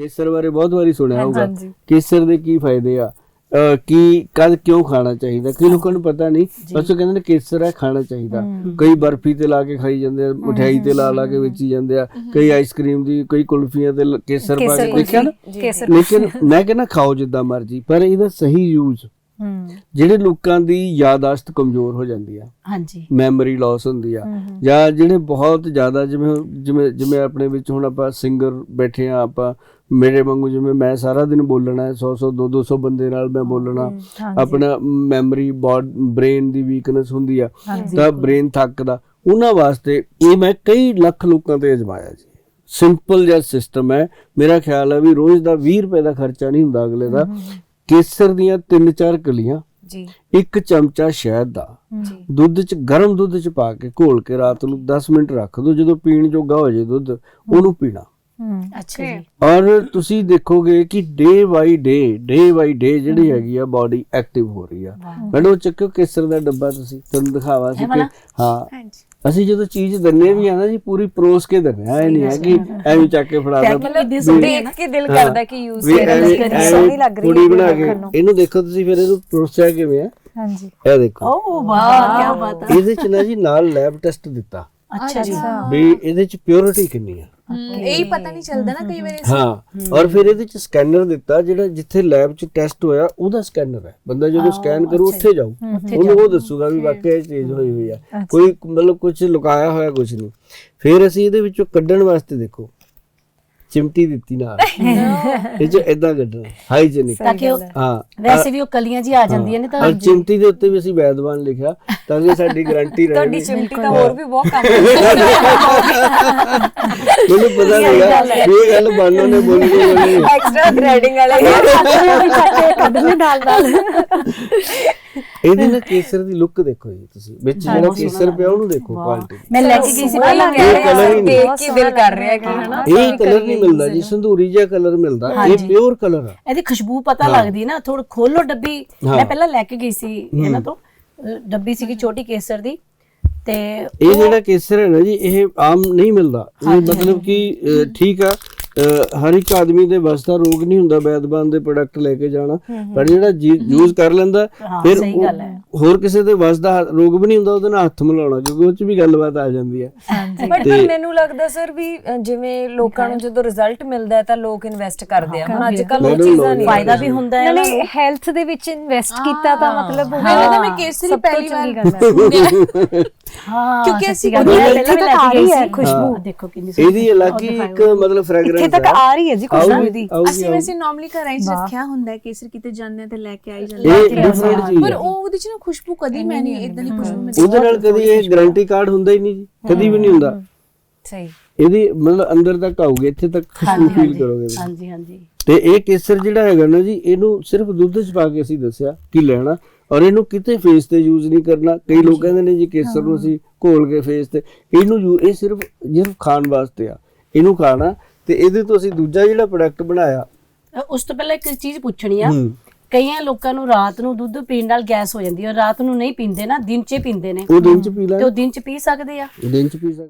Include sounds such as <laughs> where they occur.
ਕੇਸਰ ਬਾਰੇ ਬਹੁਤ ਵਾਰੀ ਸੁਣਿਆ ਹੋਊਗਾ। ਕੇਸਰ ਦੇ ਕੀ ਫਾਇਦੇ ਆ? ਕੀ ਕਦ ਕਿਉਂ ਖਾਣਾ ਚਾਹੀਦਾ? ਕਈ ਲੋਕਾਂ ਨੂੰ ਪਤਾ ਨਹੀਂ। ਬਸ ਉਹ ਕਹਿੰਦੇ ਨੇ ਕੇਸਰ ਹੈ ਖਾਣਾ ਚਾਹੀਦਾ। ਕਈ ਬਰਫੀ ਤੇ ਲਾ ਕੇ ਖਾਈ ਜਾਂਦੇ ਆ ਮਠਿਆਈ ਤੇ ਲਾ ਲਾ ਕੇ ਵੇਚੀ ਜਾਂਦੇ ਆ ਕਈ ਆਈਸਕ੍ਰੀਮ ਦੀ ਕਈ ਕੁਲਫੀਆਂ ਤੇ ਕੇਸਰ ਪਾ ਕੇ ਦੇਖਿਆ ਨਾ? ਲੇਕਿਨ ਮੈਂ ਕਹਿੰਦਾ ਖਾਓ ਜਿੱਦਾਂ ਮਰਜ਼ੀ ਪਰ ਇਹਦਾ ਸਹੀ ਯੂਜ਼ ਜਿਹੜੇ ਲੋਕਾਂ ਦੀ ਯਾਦਾਸ਼ਤ ਕਮਜ਼ੋਰ ਹੋ ਜਾਂਦੀ ਆ ਹਾਂਜੀ। ਮੈਮਰੀ ਲਾਸ ਹੁੰਦੀ ਆ ਜਾਂ ਜਿਹੜੇ ਬਹੁਤ ਜ਼ਿਆਦਾ ਜਿਵੇਂ ਜਿਵੇਂ ਜਿਵੇਂ ਆਪਣੇ ਵਿੱਚ ਹੁਣ ਆਪਾਂ ਸਿੰਗਰ ਬੈਠੇ ਆ ਆਪਾਂ ਮੇਰੇ ਵਾਂਗੂ ਜਿਵੇਂ ਮੈਂ ਸਾਰਾ ਦਿਨ ਬੋਲਣਾ ਹੈ 100 100 200 200 ਬੰਦੇ ਨਾਲ ਮੈਂ ਬੋਲਣਾ। ਆਪਣਾ ਮੈਮਰੀ ਬ੍ਰੇਨ ਦੀ ਵੀਕਨੈਸ ਹੁੰਦੀ ਆ ਤਾਂ ਬ੍ਰੇਨ ਥੱਕਦਾ। ਉਹਨਾਂ ਵਾਸਤੇ ਇਹ ਮੈਂ ਕਈ ਲੱਖ ਲੋਕਾਂ ਤੇ ਅਜਮਾਇਆ ਜੀ। ਸਿੰਪਲ ਜਿਹਾ ਸਿਸਟਮ ਹੈ। ਮੇਰਾ ਖਿਆਲ ਹੈ ਵੀ ਰੋਜ਼ ਦਾ 20 ਰੁਪਏ ਦਾ ਖਰਚਾ ਨਹੀਂ ਹੁੰਦਾ ਅਗਲੇ ਦਾ। ਕੇਸਰ ਦੀਆਂ 3-4 ਕਲੀਆਂ ਜੀ। ਇੱਕ ਚਮਚਾ ਸ਼ਹਿਦ ਦਾ। ਜੀ। ਦੁੱਧ ਚ ਗਰਮ ਦੁੱਧ ਚ ਪਾ ਕੇ ਘੋਲ ਕੇ ਰਾਤ ਨੂੰ 10 ਮਿੰਟ ਰੱਖ ਦਿਓ ਜਦੋਂ ਪੀਣ ਜੋਗਾ ਹੋ ਜਾਏ ਦੁੱਧ ਉਹਨੂੰ ਪੀਣਾ। ਹੂੰ। ਅੱਛਾ ਜੀ। ਔਰ ਤੁਸੀਂ ਦੇਖੋਗੇ ਕਿ ਡੇ ਬਾਈ ਡੇ ਡੇ ਬਾਈ ਡੇ ਜਿਹੜੀ ਹੈਗੀ ਆ ਬਾਡੀ ਐਕਟਿਵ ਹੋ ਰਹੀ ਆ। ਮੈਡਮ ਚੱਕਿਓ ਕੇਸਰ ਦਾ ਡੱਬਾ ਤੁਸੀਂ ਤੁਹਾਨੂੰ ਦਿਖਾਵਾ ਸੀ ਕਿ ਹਾਂ। ਹਾਂਜੀ। ਅਸੀਂ ਜਦੋਂ ਚੀਜ਼ ਦੰਨੇ ਵੀ ਆ ਨਾ ਜੀ ਪੂਰੀ ਪਰੋਸ ਕੇ ਦੰਨੇ ਆ ਇਹ ਨਹੀਂ ਹੈ ਕਿ ਐਵੇਂ ਚੱਕ ਕੇ ਫੜਾ ਦੋ ਮਤਲਬ ਦੇਖ ਕੇ ਦਿਲ ਕਰਦਾ ਕਿ ਯੂਜ਼ ਕਰਾਂ। ਸੋਹਣੀ ਲੱਗ ਰਹੀ ਕੁੜੀ ਹੈ ਬਣਾ ਕੇ। ਇਹਨੂੰ ਦੇਖੋ ਤੁਸੀਂ ਫਿਰ ਇਹਨੂੰ ਪਰੋਸਿਆ ਕਿਵੇਂ ਆ? ਹਾਂਜੀ। ਇਹ ਦੇਖੋ। ਓ ਵਾਹ ਕੀ ਬਾਤ ਇਹਦੇ ਚ ਨਾ ਜੀ ਨਾਲ ਲੈਬ ਟੈਸਟ ਦਿੱਤਾ। ਅੱਛਾ ਜੀ। ਵੀ ਇਹਦੇ ਚ ਪਿਓਰਿਟੀ ਕਿੰਨੀ ਆ? ਇਹ ਹੀ ਪਤਾ ਨਹੀਂ ਚੱਲਦਾ ਨਾ ਕਈ ਵਾਰੀ ਹਾਂ ਔਰ ਫਿਰ ਇਹਦੇ ਚ ਸਕੈਨਰ ਦਿੱਤਾ ਜਿਹੜਾ ਜਿੱਥੇ ਲੈਬ ਚ ਟੈਸਟ ਹੋਇਆ ਉਹਦਾ ਸਕੈਨਰ ਹੈ। ਬੰਦਾ ਜਦੋਂ ਸਕੈਨ ਕਰੂ ਉੱਥੇ ਜਾਊ। ਉਹਨੂੰ ਉਹ ਦੱਸੂਗਾ ਵੀ ਵਾਕਿਆ ਇਹ ਚੀਜ਼ ਹੋਈ ਹੋਈ ਆ। ਕੋਈ ਮਤਲਬ ਕੁਝ ਲੁਕਾਇਆ ਹੋਇਆ ਕੁਝ ਨਹੀਂ। ਫਿਰ ਅਸੀਂ ਇਹਦੇ ਵਿੱਚੋਂ ਕੱਢਣ ਵਾਸਤੇ ਦੇਖੋ ਚਿਮਟੀ ਦਿੱਤੀ ਨਾਲ। <laughs> ਇਹ ਚ ਇਦਾਂ ਕੱਢਣਾ ਹਾਈਜੀਨਿਕ ਤਾਂ ਕਿ ਹਾਂ। ਵੈਸੇ ਵੀ ਉਹ ਕਲੀਆਂ ਜੀ ਆ ਜਾਂਦੀਆਂ ਨੇ ਤਾਂ ਔਰ ਚਿਮਟੀ ਦੇ ਉੱਤੇ ਵੀ ਅਸੀਂ ਵੈਦਵਾਨ ਲਿਖਿਆ ਤਾਂ ਕਿ ਸਾਡੀ ਗਾਰੰਟੀ ਰਹੇ। ਤੁਹਾਡੀ ਚਿਮਟੀ ਤਾਂ ਹੋਰ ਵੀ ਬਹੁਤ ਕੰਮ ਮੈਨੂੰ ਪਤਾ ਨਹੀਂਗਾ ਇਹ ਗੱਲ ਬਾਨੋ ਨੇ ਬੋਲੀ ਬੋਲੀ ਐਕਸਟਰਾ ਥ੍ਰੈਡਿੰਗ ਵਾਲੇ ਕੱਢਨੇ ਨਾਲ ਨਾਲ ਇਹਦੇ ਨਾਲ ਕੇਸਰ ਦੀ ਲੁੱਕ ਦੇਖੋ ਜੀ ਤੁਸੀਂ। ਵਿੱਚ ਜਿਹੜਾ ਕੇਸਰ ਪਿਆ ਉਹਨੂੰ ਦੇਖੋ ਕੁਆਲਿਟੀ ਮੈਂ ਲੈ ਕੇ ਗਈ ਸੀ ਪਹਿਲਾਂ ਕਹਿ ਰਹੇ। ਦੇਖ ਕੇ ਦਿਲ ਕਰ ਰਿਹਾ ਕਿ ਹਨਾ ਇਹ ਕਲਰ ਨਹੀਂ ਮਿਲਦਾ ਜੀ ਸੰਧੂਰੀ ਜਿਹਾ ਕਲਰ ਮਿਲਦਾ ਇਹ ਪਿਓਰ ਕਲਰ ਆ। ਇਹਦੀ ਖੁਸ਼ਬੂ ਪਤਾ ਲੱਗਦੀ ਨਾ ਥੋੜਾ ਖੋਲੋ ਡੱਬੀ। ਮੈਂ ਪਹਿਲਾਂ ਲੈ ਕੇ ਗਈ ਸੀ ਇਹਨਾਂ ਤੋਂ। ਡੱਬੀ ਸੀਗੀ ਛੋਟੀ ਕੇਸਰ ਦੀ। ਤੇ ਇਹ ਜਿਹੜਾ ਕੇਸਰ ਹੈ ਨਾ ਜੀ ਇਹ ਆਮ ਨਹੀਂ ਮਿਲਦਾ। ਇਹ ਮਤਲਬ ਕਿ ਠੀਕ ਆ। ਹਰ ਇੱਕ ਆਦਮੀ ਦੇ ਵੱਸ ਦਾ ਰੋਗ ਨਹੀਂ ਹੁੰਦਾ ਵੈਦਵਾਨ ਦੇ ਪ੍ਰੋਡਕਟ ਲੈ ਕੇ ਜਾਣਾ। ਪਰ ਜਿਹੜਾ ਯੂਜ਼ ਕਰ ਲੈਂਦਾ ਫਿਰ ਸਹੀ ਉਹ- ਗੱਲ ਹੈ। ਹੋਰ ਕਿਸੇ ਦੇ ਵੱਸ ਦਾ ਰੋਗ ਵੀ ਨਹੀਂ ਹੁੰਦਾ ਉਹਦੇ ਨਾਲ ਹੱਥ ਮਿਲਾਉਣਾ ਕਿਉਂਕਿ ਉਹ ਚ ਵੀ ਗੱਲਬਾਤ ਆ ਜਾਂਦੀ ਹੈ। ਬਟ ਪਰ ਮੈਨੂੰ ਲੱਗਦਾ ਸਰ ਵੀ ਜਿਵੇਂ ਲੋਕਾਂ ਨੂੰ ਜਦੋਂ ਰਿਜ਼ਲਟ ਮਿਲਦਾ ਹੈ ਤਾਂ ਲੋਕ ਇਨਵੈਸਟ ਕਰਦੇ ਆ। ਹੁਣ ਅੱਜ ਕੱਲ ਉਹ ਚੀਜ਼ਾਂ ਨਹੀਂ ਫਾਇਦਾ ਵੀ ਹੁੰਦਾ ਹੈ ਨਾਲੇ ਹੈਲਥ ਦੇ ਵਿੱਚ ਇਨਵੈਸਟ ਕੀਤਾ ਤਾਂ ਮਤਲਬ ਉਹ ਮੈਂ ਕੇਸਰੀ ਪਹਿਲੀ ਵਾਰ <laughs> ਹਾਂ ਕਿਉਂਕਿ ਅਸੀਂ ਉਹਦੀ ਇੱਥੇ ਤੱਕ ਆ ਰਹੀ ਹੈ। ਖੁਸ਼ਬੂ। ਦੇਖੋ ਕਿੰਨੀ ਸੋਹਣੀ ਇਹਦੀ ਅਲੱਗ ਹੀ ਇੱਕ ਮਤਲਬ ਫ੍ਰੈਗਰੈਂਸ ਇੱਥੇ ਤੱਕ ਆ ਰਹੀ ਹੈ ਜੀ ਖੁਸ਼ਬੂ ਇਹਦੀ। ਅਸੀਂ ਵੈਸੇ ਨਾਰਮਲੀ ਘਰਾਂ 'ਚ ਰੱਖਿਆ ਹੁੰਦਾ ਹੈ ਕੇਸਰ ਕਿਤੇ ਜਾਂਦੇ ਆ ਤੇ ਲੈ ਕੇ ਆਈ ਜਾਂਦੇ ਇਹ ਡਿਫਰੈਂਟ ਚੀਜ਼ ਪਰ ਹੈ। ਉਹ ਉਹਦੇ 'ਚ ਨਾ ਖੁਸ਼ਬੂ ਕਦੀ ਮੈਂ ਨਹੀਂ ਇਦਾਂ ਦੀ ਖੁਸ਼ਬੂ ਮੈਂ ਉਹਦੇ ਨਾਲ ਕਦੀ ਇਹ ਗਾਰੰਟੀ ਕਾਰਡ ਹੁੰਦਾ ਹੀ ਨਹੀਂ ਜੀ। ਕਦੀ ਵੀ ਨਹੀਂ ਹੁੰਦਾ। ਸਹੀ। ਇਹਦੀ ਮਤਲਬ ਅੰਦਰ ਤੱਕ ਆਉਗੇ ਇੱਥੇ ਤੱਕ ਖੁਸ਼ਬੂ ਫੀਲ ਕਰੋਗੇ। ਹਾਂਜੀ ਹਾਂਜੀ। ਤੇ ਇਹ ਕੇਸਰ ਜਿਹੜਾ ਹੈਗਾ ਨਾ ਜੀ ਇਹਨੂੰ ਸਿਰਫ ਦੁੱਧ 'ਚ ਪਾ ਕੇ ਅਸੀਂ ਦੱਸਿਆ ਕਿ ਲੈਣਾ। ਔਰ ਇਹਨੂੰ ਕਿਤੇ ਫੇਸ ਤੇ ਯੂਜ਼ ਨਹੀਂ ਕਰਨਾ। ਕਈ ਲੋਕ ਕਹਿੰਦੇ ਨੇ ਜੀ ਕੇਸਰ ਨੂੰ ਅਸੀਂ ਘੋਲ ਕੇ ਫੇਸ ਤੇ। ਇਹਨੂੰ ਇਹ ਸਿਰਫ ਸਿਰਫ ਖਾਣ ਵਾਸਤੇ ਆ। ਇਹਨੂੰ ਖਾਣਾ। ਤੇ ਇਹਦੇ ਤੋਂ ਅਸੀਂ ਦੂਜਾ ਜਿਹੜਾ ਪ੍ਰੋਡਕਟ ਬਣਾਇਆ। ਉਸ ਤੋਂ ਪਹਿਲਾਂ ਇੱਕ ਚੀਜ਼ ਪੁੱਛਣੀ ਆ। ਕਈਆਂ ਲੋਕਾਂ ਨੂੰ ਰਾਤ ਨੂੰ ਦੁੱਧ ਪੀਣ ਨਾਲ ਗੈਸ ਹੋ ਜਾਂਦੀ ਹੈ ਔਰ ਰਾਤ ਨੂੰ ਨਹੀਂ ਪੀਂਦੇ ਨਾ ਦਿਨ 'ਚ ਪੀਂਦੇ ਨੇ। ਉਹ ਦਿਨ 'ਚ ਪੀ ਲੈ ਤੇ ਉਹ ਦਿਨ 'ਚ ਪੀ ਸਕਦੇ ਆ। ਦਿਨ 'ਚ ਪੀ ਸਕਦੇ।